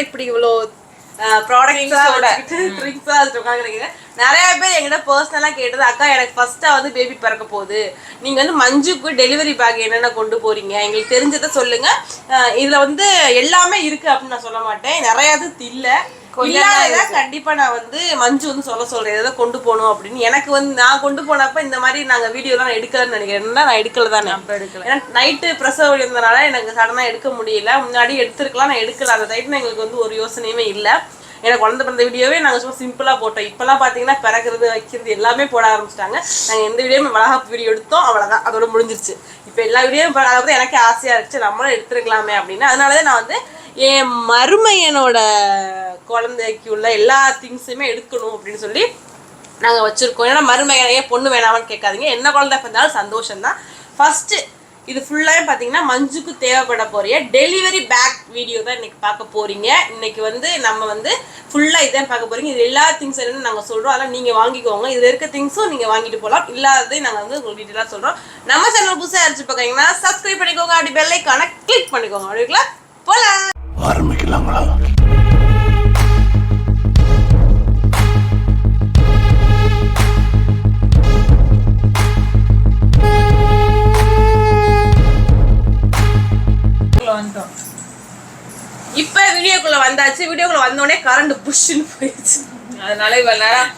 மஞ்சோட இப்படி இவ்வளோ ப்ராடக்ட்ஸோட ட்ரிங்க்ஸாக வச்சுட்டு உட்காந்துருக்கீங்க நிறைய பேர் எங்கிட்ட பர்சனலாக கேட்டது அக்கா எனக்கு ஃபர்ஸ்ட்டாக வந்து பேபி பிறக்க போகுது. நீங்கள் வந்து மஞ்சுக்கு டெலிவரி பேக் என்னென்ன கொண்டு போறீங்க? எங்களுக்கு தெரிஞ்சதை சொல்லுங்க. இதுல வந்து எல்லாமே இருக்கு அப்படின்னு நான் சொல்ல மாட்டேன். நிறைய இது இல்லை இல்லாததை கண்டிப்பா நான் வந்து மஞ்சு வந்து சொல்ல சொல்றேன். எதை கொண்டு போகணும் அப்படின்னு. எனக்கு வந்து நான் கொண்டு போனப்ப இந்த மாதிரி நாங்க வீடியோலாம் நான் எடுக்கலன்னு நினைக்கிறேன். நான் எடுக்கல தானே. எடுக்கல. ஏன்னா நைட்டு பிரசவ இருந்தனால எனக்கு சடனா எடுக்க முடியல. முன்னாடி எடுத்திருக்கலாம் நான் எடுக்கல. அந்த டைப்ல எங்களுக்கு வந்து ஒரு யோசனையுமே இல்லை. எனக்கு குழந்தை பிறந்த வீடியோவே நாங்கள் சும்மா சிம்பிளாக போட்டோம். இப்போலாம் பார்த்தீங்கன்னா பிறக்கிறது வைக்கிறது எல்லாமே போட ஆரம்பிச்சிட்டாங்க. நாங்கள் எந்த வீடியோவும் வளகாப்பு வீடியோ எடுத்தோம். அவ்வளோதான் அதோட முடிஞ்சிருச்சு. இப்போ எல்லா வீடியோவும் அதாவது எனக்கே ஆசையாக இருந்துச்சு நம்மளும் எடுத்துருக்கலாமே அப்படின்னு. அதனால தான் நான் வந்து என் மருமையனோட குழந்தைக்கு உள்ள எல்லா திங்ஸுமே எடுக்கணும் அப்படின்னு சொல்லி நாங்கள் வச்சுருக்கோம். ஏன்னா மருமையன் ஏன் பொண்ணு வேணாமான்னு கேட்காதீங்க. என்ன குழந்தை பிறந்தாலும் சந்தோஷம்தான். ஃபஸ்ட்டு இது ஃபுல்லாகவே பார்த்தீங்கன்னா மஞ்சுக்கு தேவைப்பட போகிற டெலிவரி பேக் வீடியோ தான் இன்றைக்கி பார்க்க போகிறீங்க இன்னைக்கு வந்து நம்ம வந்து ஃபுல்லாக இதான் பார்க்க போகிறீங்க இது எல்லா திங்ஸ் என்னென்னு நாங்கள் சொல்கிறோம் அதெல்லாம் நீங்கள் வாங்கிக்கோங்க. இதில் இருக்க திங்ஸும் நீங்கள் வாங்கிட்டு போகலாம் இல்லாததை நாங்கள் வந்து உங்களுக்கு டீட்டெயிலாக சொல்கிறோம் நம்ம சேனல் புதுசாக அடிச்சு பார்க்குறீங்கன்னா சப்ஸ்கிரைப் பண்ணிக்கோங்க. அப்படி பெல்லைக்கான கிளிக் பண்ணிக்கோங்க. அப்படிங்களா போகலாம் ஆரம்பிக்கலாங்களா? இப்போ வீடியோக்குள்ளே வந்தாச்சு. வீடியோக்குள்ளே வந்தோடனே கரண்ட் புஷ்ஷுன்னு போயிடுச்சு. அதனால இவ்வளவு நேரம்.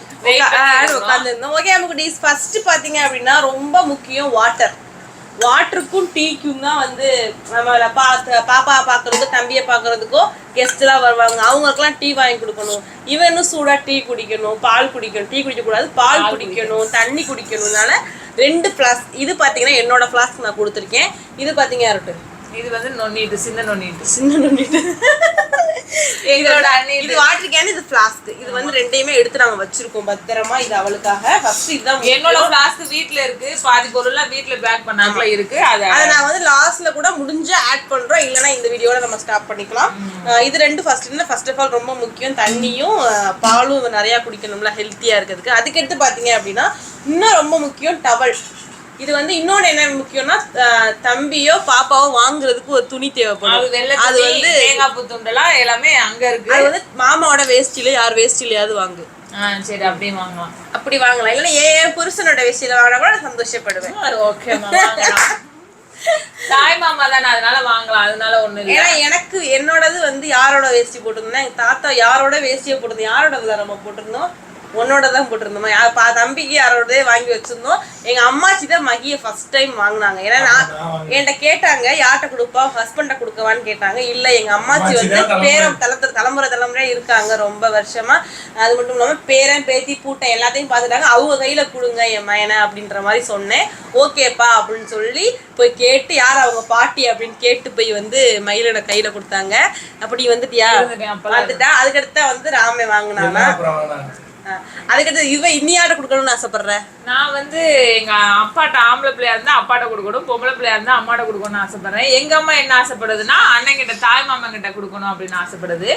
உட்காந்துருந்தோம் ஓகே நமக்கு ஃபர்ஸ்ட் பாத்தீங்க அப்படின்னா ரொம்ப முக்கியம் வாட்டர் வாட்டருக்கும் டீக்கும் தான் வந்து நம்ம பார்த்து பாப்பா தம்பியை பார்க்கறதுக்கோ கெஸ்ட்லாம் வருவாங்க. அவங்களுக்குலாம் டீ வாங்கி கொடுக்கணும். இவனும் சூடா டீ குடிக்கணும் பால் குடிக்கணும். டீ குடிக்கக்கூடாது பால் குடிக்கணும் தண்ணி குடிக்கணும்னால ரெண்டு ஃப்ளாஸ்க் இது பார்த்தீங்கன்னா என்னோட ஃப்ளாஸ்க் நான் கொடுத்துருக்கேன். இது பார்த்தீங்க யார்ட்டு இது வந்து நொண்ணிட்டு சின்ன நொண்ணிட்டு சின்ன நுண்ணிட்டு எங்களோட அண்ணி இது வாட்டர் கேன் இது ஃப்ளாஸ்க் இது வந்து ரெண்டையுமே எடுத்து நாங்க வச்சிருக்கோம். பத்திரமா இது அவளுக்காக. ஃபர்ஸ்ட் இதுதான் என்னோட ஃபிளாஸ்க் வீட்ல இருக்கு. பாதி பொருள்லாம் வீட்ல பேக் பண்ணாமல இருக்கு. அத அதை நான் வந்து லாஸ்ட்ல கூட முடிஞ்ச ஆட் பண்றோம். இல்லைன்னா இந்த வீடியோட நம்ம ஸ்டாப் பண்ணிக்கலாம். இது ரெண்டு ஃபர்ஸ்ட் ஃபர்ஸ்ட் ஆஃப் ஆல் ரொம்ப முக்கியம் தண்ணியும் பாலும் நிறைய குடிக்கணும்ல ஹெல்த்தியா இருக்கிறதுக்கு. அதுக்கடுத்து பாத்தீங்க அப்படின்னா இன்னும் ரொம்ப முக்கியம் டவல் இது வந்து இன்னொன்னு என்ன முக்கியம்னா தம்பியோ பாப்பாவோ வாங்குறதுக்கு ஒரு துணி தேவைப்படும். அது வந்து தேங்காய் துண்டெல்லாம் எல்லாமே அங்க இருக்கு. அது வந்து மாமாவோட வேஸ்டில யார் வேஸ்டிலையாவது வாங்கு. சரி அப்படியே வாங்கலாம். அப்படி வாங்கலாம். இல்லைன்னா என் புருஷனோட வேஸ்டில வாங்கினா கூட சந்தோஷப்படுவேன். ஓகே தாய் மாமா தானே அதனால வாங்கலாம். அதனால ஒண்ணு ஏன்னா எனக்கு என்னோடது வந்து யாரோட வேஷ்டி போட்டிருந்தோம்னா எங்க தாத்தா யாரோட வேஷ்டியை போட்டிருந்தோம் யாரோட நம்ம போட்டிருந்தோம்? உன்னோட தான் போட்டிருந்தோம்? யா- பா தம்பிக்கு யாரோடதே வாங்கி வச்சிருந்தோம். எங்க அம்மாச்சி தான் மகியை ஃபர்ஸ்ட் டைம் வாங்கினாங்க. ஏன்னா நான் என்கிட்ட கேட்டாங்க யார்கிட்ட கொடுப்பா? ஹஸ்பண்ட கொடுக்கவான்னு கேட்டாங்க. இல்ல எங்க அம்மாச்சி வந்து பேரம் தலைமுறை தலைமுறை தலைமுறை இருக்காங்க ரொம்ப வருஷமா. அது மட்டும் இல்லாம பேரன் பேத்தி பூட்டன் எல்லாத்தையும் பார்த்துட்டாங்க. அவங்க கையில கொடுங்க என் மயனை அப்படின்ற மாதிரி சொன்னேன். ஓகேப்பா அப்படின்னு சொல்லி போய் கேட்டு யார் அவங்க பாட்டி? அப்படின்னு கேட்டு போய் வந்து மயிலோட கையில கொடுத்தாங்க. அப்படி வந்துட்டியா? பார்த்துட்டா அதுக்கடுத்து வந்து ராமே வாங்கினானா. அதுக்கடுத்து இவ இன்னியாட்ட கொடுக்கணும்னு ஆசைப்படுற? நான் வந்து எங்க அப்பாட்ட ஆம்பளை பிள்ளையா இருந்தா அப்பாட்ட கொடுக்கணும் பொம்பளை பிள்ளையா இருந்தா அம்மாட்ட கொடுக்கணும்னு ஆசைப்படுறேன். எங்க அம்மா என்ன ஆசைப்படுதுன்னா அண்ணன் கிட்ட தாய் மாமா கிட்ட கொடுக்கணும் அப்படின்னு ஆசைப்படுது.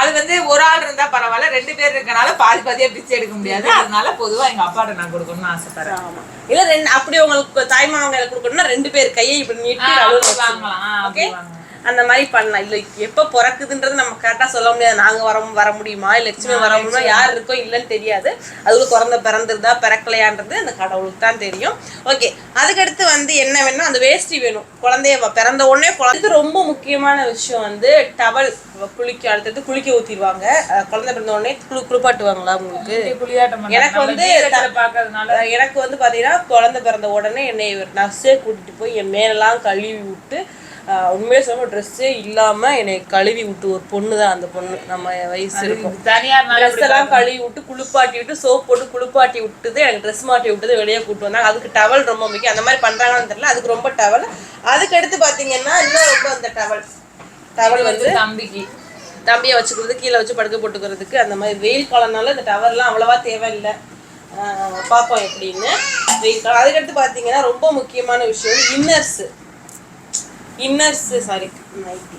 அது வந்து ஒரு ஆள் இருந்தா பரவாயில்ல ரெண்டு பேர் இருக்கனால பாதி பாதியா பிச்சை எடுக்க முடியாது. அதனால பொதுவா எங்க அப்பாட்ட நான் கொடுக்கணும்னு ஆசைப்படுறேன். ஆமா. இல்ல ரெண்டு அப்படி உங்களுக்கு தாய்மாமன் கையில கொடுக்கணும்னா ரெண்டு பேர் கையை இப்படி நீட்டி. வாங்கலாம் ஓகே. அந்த மாதிரி பண்ணலாம். இல்ல எப்ப பிறக்குதுன்றது நம்ம கரெக்டா சொல்ல முடியாது. நாங்க வர வர முடியுமா? லட்சுமி வர முடியுமா? யார் இருக்கோ இல்லைன்னு தெரியாது. அதுக்குள்ள குழந்தை பிறந்திருந்தா பிறக்கலையான்றது அந்த கடவுளுக்கு தான் தெரியும். ஓகே அதுக்கடுத்து வந்து என்ன வேணும் அந்த வேஷ்டி வேணும். குழந்தைய பிறந்த உடனே குழந்தை ரொம்ப முக்கியமான விஷயம் வந்து டவல் குளிக்க அடுத்தது குளிக்க ஊத்திடுவாங்க. அஹ் குழந்தை பிறந்த உடனே குளு குளிப்பாட்டுவாங்களா உங்களுக்கு. எனக்கு வந்து எனக்கு வந்து பாத்தீங்கன்னா குழந்தை பிறந்த உடனே என்னை நர்ஸே கூட்டிட்டு போய் என் மேலெல்லாம் கழுவி விட்டு அஹ் உண்மையே சொல்ல ட்ரெஸ்ஸே இல்லாம என்னை கழுவி விட்டு ஒரு பொண்ணு தான் அந்த பொண்ணு. நம்ம வயசு இருக்கும். ட்ரெஸ் எல்லாம் கழுவி விட்டு குளிப்பாட்டி விட்டு சோப் போட்டு குளிப்பாட்டி விட்டுது எனக்கு ட்ரெஸ் மாட்டி விட்டது வெளியே கூட்டு வந்தாங்க. அதுக்கு டவல் ரொம்ப முக்கியம். அந்த மாதிரி பண்றாங்கன்னு தெரியல. அதுக்கு ரொம்ப டவல் அதுக்கு அடுத்து பாத்தீங்கன்னா இன்னும் ரொம்ப அந்த டவல் டவல் வந்து தம்பிக்கு. தம்பியை வச்சுக்கிறது கீழே வச்சு படுக்க போட்டுக்கிறதுக்கு அந்த மாதிரி வெயில் காலம்னால இந்த டவர்லாம் அவ்வளவா தேவையில்லை. பார்ப்போம் எப்படின்னு. வெயில் காலம். அதுக்கடுத்து பார்த்தீங்கன்னா ரொம்ப முக்கியமான விஷயம் inners inners sari nighty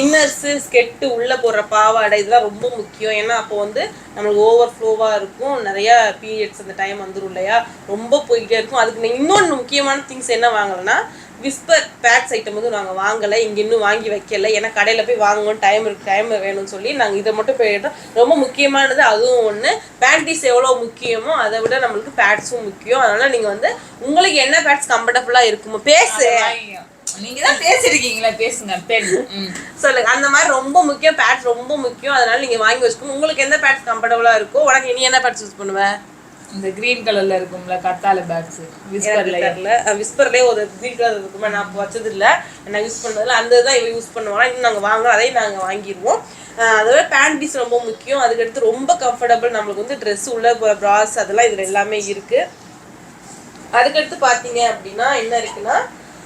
inners skirt உள்ளே போடுற பாவாடை இதெல்லாம் ரொம்ப முக்கியம். ஏன்னா அப்போ வந்து நம்மளுக்கு ஓவர் ஃப்ளோவாக இருக்கும். நிறையா பீரியட்ஸ் அந்த டைம் வந்துடும் இல்லையா? ரொம்ப போய்கிட்டே இருக்கும். அதுக்கு இன்னொன்று முக்கியமான திங்ஸ் என்ன வாங்கலைன்னா விஸ்பர் பேட்ஸ் ஐட்டம் வந்து நாங்கள் வாங்கலை. இங்கே இன்னும் வாங்கி வைக்கல. ஏன்னா கடையில் போய் வாங்கணும் டைம் இருக்கு. டைம் வேணும்னு சொல்லி நாங்கள் இதை மட்டும் போயிட்டோம் ரொம்ப முக்கியமானது அதுவும் ஒன்று பேண்டீஸ் எவ்வளோ முக்கியமோ அதை விட நம்மளுக்கு பேட்ஸும் முக்கியம். அதனால நீங்கள் வந்து உங்களுக்கு என்ன பேட்ஸ் கம்ஃபர்டபுளாக இருக்குமோ பேசு. நீங்க தான் பேசிருக்கீங்களா பேசுங்க பெண். சொல்லுங்க அந்த மாதிரி ரொம்ப முக்கியம் பேட்ஸ் ரொம்ப முக்கியம். அதனால நீங்கள் வாங்கி வச்சுக்கணும் உங்களுக்கு எந்த பேட்ஸ் கம்ஃபர்டபுளாக இருக்கோ உனக்கு நீ என்ன பேட்ஸ் யூஸ் பண்ணுவ? இந்த கிரீன் கலர்ல இருக்கும்ல கத்தாழை பேட்ஸ் விஸ்பர்ல விஸ்பர்லேயே ஒரு த்ரீ கலர் இருக்குமே? நான் வச்சது இல்லை நான் யூஸ் பண்ணதில்ல. அந்த தான் இவ யூஸ் பண்ணுவாங்க. இன்னும் நாங்கள் வாங்குறோம் அதையும் நாங்கள் வாங்கிடுவோம். அதோட பேண்டீஸ் ரொம்ப முக்கியம். அதுக்கடுத்து ரொம்ப கம்ஃபர்டபுள் நம்மளுக்கு வந்து ட்ரெஸ் உள்ள ப்ராஸ் அதெல்லாம் இதில் எல்லாமே இருக்கு. அதுக்கடுத்து பார்த்தீங்க அப்படின்னா என்ன இருக்குன்னா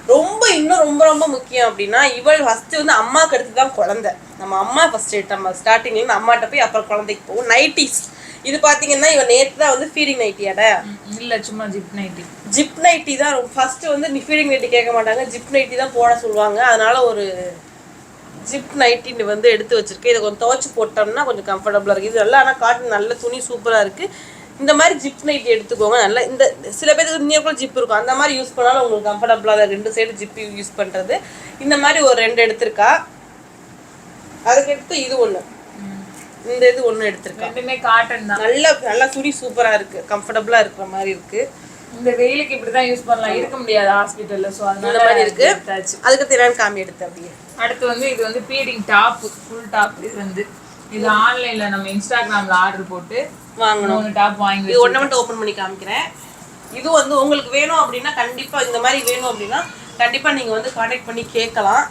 ரொம்ப இன்னும் ரொம்ப ரொம்ப முக்கியம் அப்படின்னா இவள் ஃபர்ஸ்ட் வந்து அம்மாக்கு அடுத்து தான் குழந்தை. நம்ம அம்மா ஃபர்ஸ்ட் நம்ம ஸ்டார்டிங்ல இருந்து அம்மாட்ட போய் அப்புறம் குழந்தைக்கு போகும் நைட்டிஸ் இது பார்த்தீங்கன்னா இவன் நேற்று தான் வந்து ஃபீடிங் நைட்டியாட இல்ல சும்மா ஜிப் நைட்டி ஜிப் நைட்டி தான் ஃபர்ஸ்ட் வந்து நீ ஃபீடிங் நைட்டி கேட்க மாட்டாங்க. ஜிப் நைட்டி தான் போட சொல்லுவாங்க. அதனால ஒரு ஜிப் நைட்டி வந்து எடுத்து வச்சிருக்கேன். இதை கொஞ்சம் துவைச்சு போட்டோம்னா கொஞ்சம் கம்ஃபர்டபுளாக இருக்குது இது நல்லா ஆனால் காட்டன் நல்ல துணி சூப்பராக இருக்குது இந்த மாதிரி ஜிப் நைட்டி எடுத்துக்கோங்க. நல்லா இந்த சில பேருக்கு கூட ஜிப் இருக்கும். அந்த மாதிரி யூஸ் பண்ணாலும் உங்களுக்கு கம்ஃபர்டபுளாக தான் ரெண்டு சைடு ஜிப் யூஸ் பண்ணுறது இந்த மாதிரி ஒரு ரெண்டு எடுத்திருக்கா? அதுக்கடுத்து இது ஒன்று இந்த இது ஒன்று எடுத்திருக்கா? ரெண்டுமே காட்டன் தான். நல்ல நல்லா துணி சூப்பராக இருக்குது கம்ஃபர்டபுளாக இருக்கிற மாதிரி இருக்குது இந்த வெயிலுக்கு இப்படிதான் யூஸ் பண்ணலாம். இருக்க முடியாது ஹாஸ்பிட்டல்ல இந்த அதனால மாதிரி இருக்கு. அதுக்கு என்னன்னு காமி எடுத்து அப்படியே. அடுத்து வந்து இது வந்து பீடிங் டாப் ஃபுல் டாப் இது வந்து இது ஆன்லைன்ல நம்ம இன்ஸ்டாகிராம்ல ஆர்டர் போட்டு வாங்கணும். மூணு டாப் வாங்கி இது ஒண்ணை மட்டும் ஓப்பன் பண்ணி காமிக்கிறேன். இது வந்து உங்களுக்கு வேணும் அப்படின்னா கண்டிப்பா இந்த மாதிரி வேணும் அப்படின்னா கண்டிப்பா நீங்க வந்து காண்டாக்ட் பண்ணி கேட்கலாம்.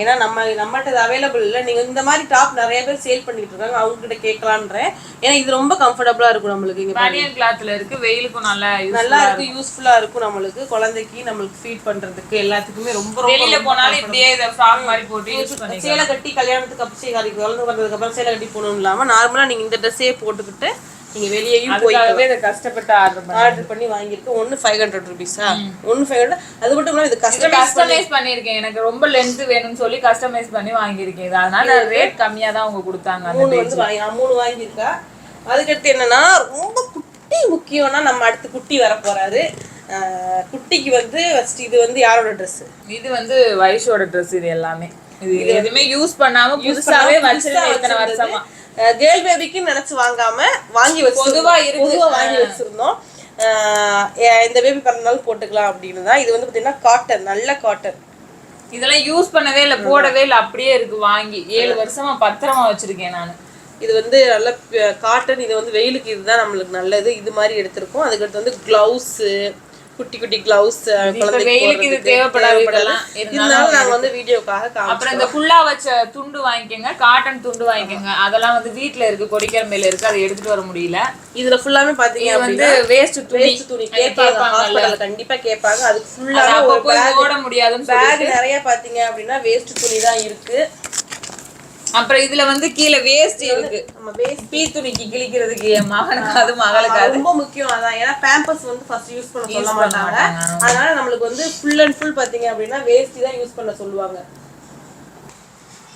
ஏன்னா நம்ம நம்மகிட்ட இது அவைலபிள் இல்லை. நீங்க இந்த மாதிரி டாப் நிறைய பேர் சேல் பண்ணிட்டு இருக்காங்க. அவங்க கிட்ட கேட்கலான்றேன். ஏன்னா இது ரொம்ப கம்ஃபர்டபுளா இருக்கும் நம்மளுக்கு இங்க பாருங்க. பனியன் கிளாத்ல இருக்கு. வெயிலுக்கும் நல்லா நல்லா இருக்கு யூஸ்ஃபுல்லா இருக்கும் நம்மளுக்கு. குழந்தைக்கு நம்மளுக்கு ஃபீட் பண்றதுக்கு எல்லாத்துக்குமே ரொம்ப ரொம்ப வெளியில போனாலும் இப்படியே இதை ஃப்ராக் மாதிரி போட்டு யூஸ் பண்ணி சேலை கட்டி கல்யாணத்துக்கு அப்படி சேலை குழந்தை வந்ததுக்கு அப்புறம் சேலை கட்டி போகணும் இல்லாம நார்மலா நீங்க இந்த ட்ரெஸ்ஸே போட்டுக்கிட்டு நீங்க வெளியேயும் போய் கஷ்டப்பட்டு ஆர்டர் ஆர்டர் பண்ணி வாங்கியிருக்கேன். ஒன்று ஃபைவ் ஹண்ட்ரட் ருபீஸா ஒன்று ஃபைவ் ஹண்ட்ரட் அது மட்டும் இல்லாமல் இது கஸ்டமைஸ் கஸ்டமைஸ் பண்ணிருக்கேன் எனக்கு ரொம்ப லென்த் வேணும்னு சொல்லி கஸ்டமைஸ் பண்ணி வாங்கியிருக்கேன். இது அதனால ரேட் கம்மியா தான் அவங்க கொடுத்தாங்க மூணு வந்து வாங்கி மூணு வாங்கியிருக்கா. அதுக்கடுத்து என்னன்னா ரொம்ப குட்டி முக்கியம்னா நம்ம அடுத்து குட்டி வர போறாரு. குட்டிக்கு வந்து ஃபர்ஸ்ட் இது வந்து யாரோட ட்ரெஸ் இது வந்து வைஷோட ட்ரெஸ் இது எல்லாமே. இது எதுவுமே யூஸ் பண்ணாம புதுசாவே வச்சிருக்கேன் இத்தனை வருஷமா? கேர்ள் பேபிக்கு நினைச்சு வாங்காம வாங்கி வச்சு பொதுவா இருக்கு. பொதுவா வாங்கி வச்சிருந்தோம். இந்த பேபி பிறந்தநாள் போட்டுக்கலாம் அப்படின்னு தான். இது வந்து பாத்தீங்கன்னா காட்டன் நல்ல காட்டன் இதெல்லாம் யூஸ் பண்ணவே இல்ல போடவே இல்ல. அப்படியே இருக்கு வாங்கி. ஏழு வருஷமா பத்திரமா வச்சிருக்கேன் நானு. இது வந்து நல்ல காட்டன் இது வந்து வெயிலுக்கு இதுதான் நம்மளுக்கு நல்லது. இது மாதிரி எடுத்திருக்கோம். அதுக்கடுத்து வந்து கிளவுஸு குட்டி குட்டி கிளவுஸ் வெயிலுக்கு இது தேவைப்படாது. இதெல்லாம். நாங்க வந்து வீடியோக்காக அப்புறம் இந்த ஃபுல்லா வச்ச துண்டு வாங்கிக்கோங்க காட்டன் துண்டு வாங்கிக்கோங்க. அதெல்லாம் வந்து வீட்ல இருக்கு கொடிக்கரம்பையில இருக்கு அதை எடுத்துட்டு வர முடியல. இதுல ஃபுல்லாமே பாத்தீங்க வந்து வேஸ்ட் வேஸ்ட் துணி கேட்பாங்க ஹாஸ்பிட்டல்ல கண்டிப்பா கேட்பாங்க. அதுக்கு அது அப்பப்போ இது ஓட முடியாதுன்னு பேக் நிறைய பாத்தீங்க அப்படின்னா வேஸ்ட் துணி தான் இருக்கு. அப்புறம் இதுல வந்து கீழே வேஸ்ட் இருக்கு. நம்ம வேஸ்ட் பீ துணிக்கு கிழிக்கிறதுக்கு என் மகனுக்கு அது மகளுக்கு ரொம்ப முக்கியம் அதான். ஏன்னா பேம்பர்ஸ் வந்து ஃபர்ஸ்ட் யூஸ் பண்ண சொல்ல மாட்டாங்க. அதனால நம்மளுக்கு வந்து ஃபுல் அண்ட் ஃபுல் பாத்தீங்க அப்படின்னா வேஸ்டி தான் யூஸ் பண்ண சொல்லுவாங்க.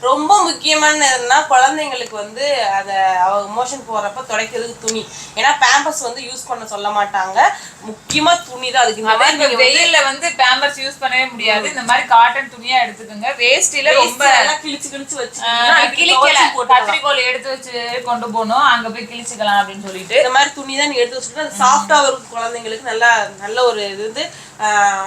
ரொம்ப முக்கியமான என்னன்னா குழந்தைங்களுக்கு வந்து அதை அவங்க மோஷன் போறப்ப துடைக்கிறதுக்கு துணி. ஏன்னா பேம்பர்ஸ் வந்து யூஸ் பண்ண சொல்ல மாட்டாங்க. முக்கியமா துணி தான் அதுக்கு இந்த மாதிரி இப்ப வெயில்ல வந்து பேம்பர்ஸ் யூஸ் பண்ணவே முடியாது. இந்த மாதிரி காட்டன் துணியா எடுத்துக்கோங்க. வேஸ்டில ரொம்ப நல்லா கிழிச்சு கிழிச்சு ஆஹ், கிழிக்கல. வச்சு கத்திரிக்கோல் எடுத்து வச்சு கொண்டு போகணும். அங்க போய் கிழிச்சுக்கலாம் அப்படின்னு சொல்லிட்டு. இந்த மாதிரி துணி தான் நீ எடுத்து வச்சுட்டு அது சாஃப்டா இருக்கும் குழந்தைங்களுக்கு. நல்லா நல்ல ஒரு இது வந்து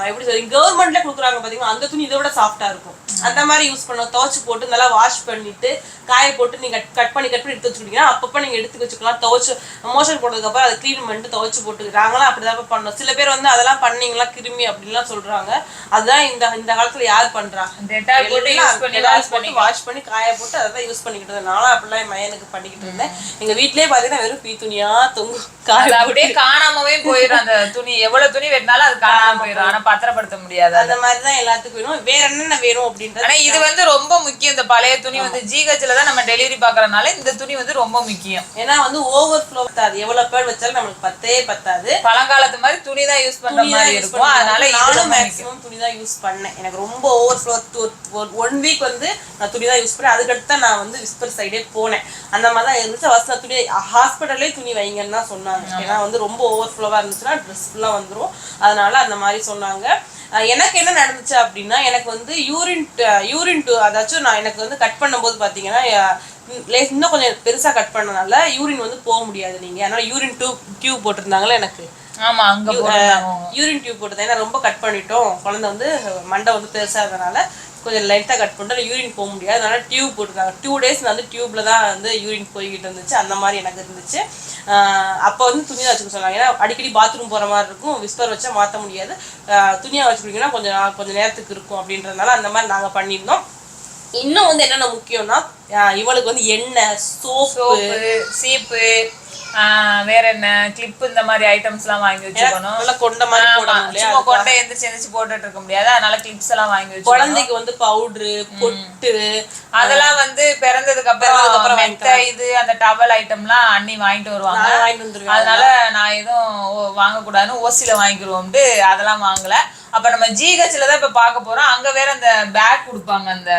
எப்படி சொல்லி கவர்மெண்ட்ல கொடுக்குறாங்க பாத்தீங்கன்னா அந்த துணி இதை விட சாஃப்டா இருக்கும். அந்த மாதிரி யூஸ் பண்ண துவைச்சு போட்டு நல்லா வாஷ் பண்ணிட்டு காய போட்டு நீங்க கட் பண்ணி கட் பண்ணி எடுத்து வச்சுக்கிட்டீங்கன்னா அப்பப்ப நீங்க எடுத்து வச்சுக்கலாம். துவைச்சு மோஷன் போட்டதுக்கு அப்புறம் அதை க்ளீன் பண்ணிட்டு துவைச்சு போட்டுக்கிறாங்களா அப்படிதான் பண்ணணும் சில பேர் வந்து அதெல்லாம் பண்ணீங்களா கிருமி அப்படின்லாம் சொல்றாங்க. அதுதான் இந்த இந்த காலத்துல யார் பண்றா? டெட்டால் போட்டு யூஸ் பண்ணி வாஷ் பண்ணி காய போட்டு அதை யூஸ் பண்ணிக்கிட்டு இருந்தேன். நானும் அப்படிலாம் என் மயனுக்கு பண்ணிக்கிட்டு இருந்தேன். எங்க வீட்லயே பாத்தீங்கன்னா வெறும் பீ துணியா தொங்கும் அப்படியே காணாமவே போயிடும் அந்த துணி. எவ்வளவு துணி வெட்டினாலும் அது காணாம போயிடும் ஆனா பத்திரப்படுத்த முடியாது அது. அந்த மாதிரி தான் எல்லாத்துக்கும் வேணும். வேற என்னென்ன வேணும் அப்படின்றது ஆனா இது வந்து ரொம்ப முக்கியம். இந்த பழைய துணி வந்து ஜிஹெச்ல தான் நம்ம டெலிவரி பாக்குறதுனால இந்த துணி வந்து ரொம்ப முக்கியம். ஏன்னா வந்து ஓவர் ஃப்ளோ பத்தாது. எவ்வளவு பேர் வச்சாலும் நம்மளுக்கு பத்தே பத்தாது. பழங்காலத்து மாதிரி துணி தான் யூஸ் பண்ற மாதிரி இருக்கும். அதனால நானும். மேக்ஸிமம் துணி தான் யூஸ் பண்ணேன். எனக்கு ரொம்ப ஓவர் ஃப்ளோ ஒன் வீக் வந்து நான் துணி தான் யூஸ் பண்ணேன். அதுக்கடுத்து தான் நான் வந்து விஸ்பர் சைடே போனேன். அந்த மாதிரி தான் இருந்துச்சு ஃபர்ஸ்ட் துணி ஹாஸ்பிட்டல்லே துணி வைங்கன்னு தான் சொன்னாங்க. ஏன்னா வந்து ரொம்ப ஓவர் ஃப்ளோவாக இருந்துச்சுன்னா ட்ரெஸ் ஃபுல்லாக வந்துரும். அதனால அந்த மாதிரி சொன்னாங்க. அஹ் எனக்கு என்ன நடந்துச்சு அப்படின்னா எனக்கு வந்து யூரின் யூரின் டூ அதாச்சும் நான் எனக்கு வந்து கட் பண்ணும்போது பார்த்தீங்கன்னா இன்னும் கொஞ்சம் பெருசா கட் பண்ணனால யூரின் வந்து போக முடியாது நீங்க. அதனால யூரின் டியூப் டியூப் போட்டிருந்தாங்களே எனக்கு? ஆமா அங்க யூரின் டியூப் போட்டது ஏன்னா ரொம்ப கட் பண்ணிட்டோம். குழந்தை வந்து மண்டை வந்து பெருசாக இருந்தனால கொஞ்சம் லைட்டாக கட் பண்ணிட்டு யூரின் போக முடியாது. அதனால் டியூப் போட்டிருக்காங்க. டூ டேஸ் வந்து டியூப்பில் தான் வந்து யூரின் போய்கிட்டு இருந்துச்சு. அந்த மாதிரி எனக்கு இருந்துச்சு. அப்போ வந்து துணியாக வச்சுக்க சொன்னாங்க. ஏன்னா அடிக்கடி பாத்ரூம் போகிற மாதிரி இருக்கும். விஸ்பர் வச்சா மாற்ற முடியாது. துணியாக துணியை வச்சுக்கிட்டிங்கன்னா கொஞ்சம் கொஞ்சம் நேரத்துக்கு இருக்கும் அப்படின்றதுனால அந்த மாதிரி நாங்கள் பண்ணியிருந்தோம். இன்னும் வந்து என்னென்ன முக்கியம்னா இவளுக்கு வந்து எண்ணெய் சோப்பு சீப்பு வேற என்ன? கிளிப் இந்த மாதிரி ஐட்டம்ஸ் எல்லாம் வாங்கி வச்சுக்கணும். நல்லா கொண்ட மாதிரி போடணும் சும்மா கொண்டை எந்திரிச்சு எந்திரிச்சு போட்டுட்டு இருக்க முடியாது. அதனால கிளிப்ஸ் எல்லாம் வாங்கி வச்சு குழந்தைக்கு வந்து பவுட்ரு பொட்டு அதெல்லாம் வந்து பிறந்ததுக்கு அப்புறம் மெத்த இது அந்த டவல் ஐட்டம்லாம் அண்ணி வாங்கிட்டு வருவாங்க. அதனால நான் எதுவும் வாங்கக்கூடாதுன்னு ஓசில வாங்கிக்கிருவோம்ட்டு அதெல்லாம் வாங்கல. அப்ப நம்ம ஜிஹெச்ல தான் இப்ப பார்க்க போறோம். அங்க வேற அந்த பேக் கொடுப்பாங்க அந்த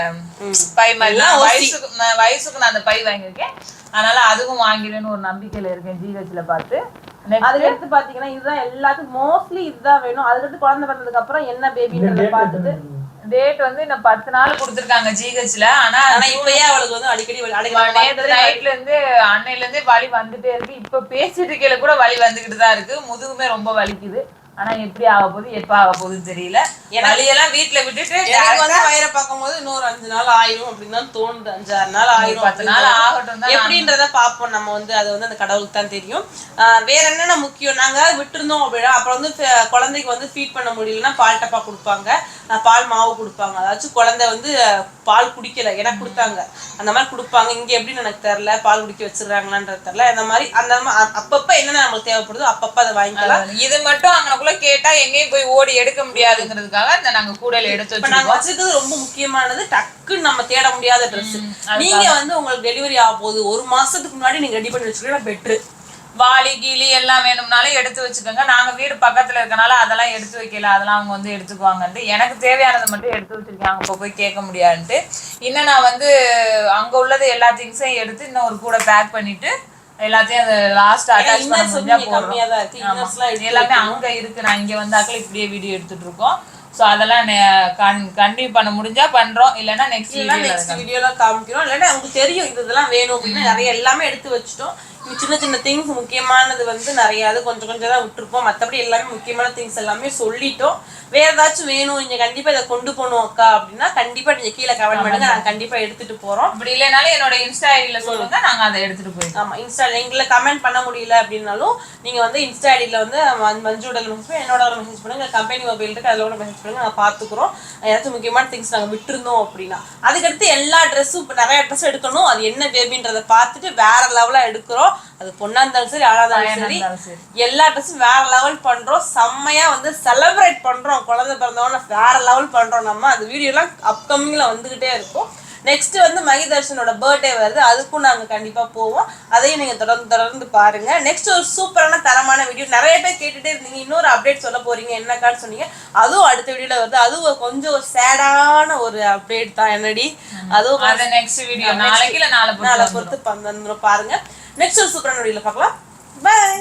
பை மாதிரி. வயசுக்கு நான் வயசுக்கு நான் அந்த பை வாங்கியிருக்கேன். அதனால அதுவும் வாங்கிடுவேன்னு ஒரு நம்பிக்கையில இருக்கேன் ஜிஹெச்ல பார்த்து. அடுத்து பாத்தீங்கன்னா இதுதான் எல்லாத்துக்கும் மோஸ்ட்லி இதுதான் வேணும். அதுக்கடுத்து குழந்தை பிறந்ததுக்கு அப்புறம் என்ன பேபின்றத பார்த்துட்டு டேட் வந்து இன்னும் பத்து நாள் கொடுத்துருக்காங்க ஜிஹெச்ல ஆனா ஆனா இப்பயே அவளுக்கு வந்து அடிக்கடி நேற்று நைட்ல இருந்து அன்னையில இருந்தே வலி வந்துட்டே இருக்கு. இப்ப பேசிட்டு இருக்கையில கூட வலி வந்துகிட்டு தான் இருக்கு. முதுகுமே ரொம்ப வலிக்குது. ஆனா எப்படி ஆக போகுது எப்ப ஆக போகுதுன்னு தெரியல. வலியெல்லாம் வீட்டுல விட்டுட்டு வந்து வயிறை பார்க்கும்போது இன்னொரு அஞ்சு நாள் ஆயிரும் அப்படின்னு தான் தோணுது. அஞ்சாறு நாள் ஆயிரும் பத்து நாள் ஆகட்டும் எப்படின்றத பார்ப்போம். நம்ம வந்து அது வந்து அந்த கடவுளுக்கு தான் தெரியும். வேற என்னென்ன முக்கியம்? நாங்க விட்டுருந்தோம் அப்படின்னா அப்புறம் வந்து குழந்தைக்கு வந்து ஃபீட் பண்ண முடியலன்னா பால் டப்பா கொடுப்பாங்க. பால் மாவு கொடுப்பாங்க. அதாச்சும் குழந்தை வந்து பால் குடிக்கல. எனக்கு கொடுத்தாங்க. அந்த மாதிரி கொடுப்பாங்க. இங்க எப்படின்னு எனக்கு தெரியல. பால் குடிக்க வச்சிருக்காங்களான்றது தெரியல. அந்த மாதிரி அந்த அப்பப்ப என்னென்ன நம்மளுக்கு தேவைப்படுதோ அப்பப்ப அதை வாங்கிக்கலாம். இது மட்டும் அங்கனக்குள்ள கேட்டா எங்கேயும் போய் ஓடி எடுக்க முடியாதுங்கிறதுக்காக இந்த நாங்க கூடையில எடுத்து இப்ப நாங்க வச்சிருக்கிறது ரொம்ப முக்கியமானது டக்குன்னு நம்ம தேட முடியாத ட்ரெஸ் நீங்க வந்து உங்களுக்கு டெலிவரி ஆக போகுது ஒரு மாசத்துக்கு முன்னாடி நீங்க ரெடி பண்ணி வச்சுக்கலாம் பெட்ரு வாளி கீழி எல்லாம் வேணும்னாலும் எடுத்து வச்சுக்கோங்க. நாங்க வீடு பக்கத்துல இருக்கனால அதெல்லாம் எடுத்து வைக்கல. அதெல்லாம் அவங்க வந்து எடுத்துக்குவாங்கன்ட்டு. எனக்கு தேவையானதை மட்டும் எடுத்து வச்சிருக்கேன் அங்க போய் போய் கேட்க முடியாதுன்ட்டு. இன்னும் நான் வந்து அங்க உள்ளது எல்லா திங்ஸையும் எடுத்து இன்னும் ஒரு கூட பேக் பண்ணிட்டு எல்லாத்தையும் அந்த லாஸ்ட் அட்டாச் பண்ண முடிஞ்சா போடுறோம் எல்லாமே அங்க இருக்கு. நான் இங்க வந்தாக்கள் இப்படியே வீடியோ எடுத்துட்டு இருக்கோம். சோ அதெல்லாம் கண்டினியூ பண்ண முடிஞ்சா பண்றோம். இல்லைன்னா நெக்ஸ்ட் நெக்ஸ்ட் வீடியோல காமிக்கிறோம். இல்லைன்னா உங்களுக்கு தெரியும் இது இதெல்லாம் வேணும் அப்படின்னா. நிறைய எல்லாமே எடுத்து வச்சுட்டோம். சின்ன சின்ன திங்ஸ் முக்கியமானது வந்து நிறைய அது கொஞ்சம் கொஞ்சம் தான் விட்டுருப்போம். மற்றபடி எல்லாமே முக்கியமான திங்ஸ் எல்லாமே சொல்லிட்டோம். வேற ஏதாச்சும் வேணும். இங்க கண்டிப்பா இதை கொண்டு போகணும் அக்கா அப்படின்னா கண்டிப்பா நீங்க கீழே கமெண்ட் பண்ணுங்க. நாங்க கண்டிப்பா எடுத்துட்டு போறோம். அப்படி இல்லைனாலும் என்னோட இன்ஸ்டா ஐடியில சொல்லுங்க. நாங்க அதை எடுத்துட்டு போயிடுவோம். ஆமா இன்ஸ்டா எங்களை கமெண்ட் பண்ண முடியல அப்படின்னாலும் நீங்க வந்து இன்ஸ்டா ஐடியில் வந்து மஞ்- மஞ்சுவோட மெசேஜ் என்னோட மெசேஜ் பண்ணுங்க. கம்பெனி மொபைல் இருக்கு. அதில் கூட மெசேஜ் பண்ணுங்க. நான் பார்த்துக்குறோம் ஏதாச்சும் முக்கியமான திங்ஸ் நாங்கள் விட்டுருந்தோம் அப்படின்னா. அதுக்கடுத்து எல்லா ட்ரெஸ்ஸும் இப்போ நிறைய ட்ரெஸ் எடுக்கணும். அது என்ன பேபின்றத பார்த்துட்டு வேற லெவலாக எடுக்கிறோம். அது பொண்ணா இருந்தாலும் சரி ஆளா இருந்தாலும் சரி. எல்லா ட்ரெஸ்ஸும் வேற லெவல் பண்றோம். செம்மையா வந்து செலிப்ரேட் பண்றோம். குழந்தை பிறந்தவன வேற லெவல் பண்றோம் நம்ம. அந்த வீடியோலாம் அப்கமிங்ல வந்துகிட்டே இருக்கும். நெக்ஸ்ட் வந்து மகிதர்ஷனோட பர்த்டே வருது. அதுக்கும் நாங்க கண்டிப்பா போவோம். அதையும் நீங்க தொடர்ந்து தொடர்ந்து பாருங்க. நெக்ஸ்ட் ஒரு சூப்பரான தரமான வீடியோ நிறைய பேர் கேட்டுட்டே இருந்தீங்க. இன்னொரு அப்டேட் சொல்ல போறீங்க. என்னக்கான்னு சொன்னீங்க. அதுவும் அடுத்த வீடியோல வருது. அதுவும் கொஞ்சம் ஒரு சேடான ஒரு அப்டேட் தான். என்னடி? அதுவும் நெக்ஸ்ட் வீடியோ நாளைக்கு நாளை பொறுத்து வந்துடும் பாருங்க. நெக்ஸ்ட் ஒரு சூப்பரான வீடியோவில் பார்க்கலாம். பாய்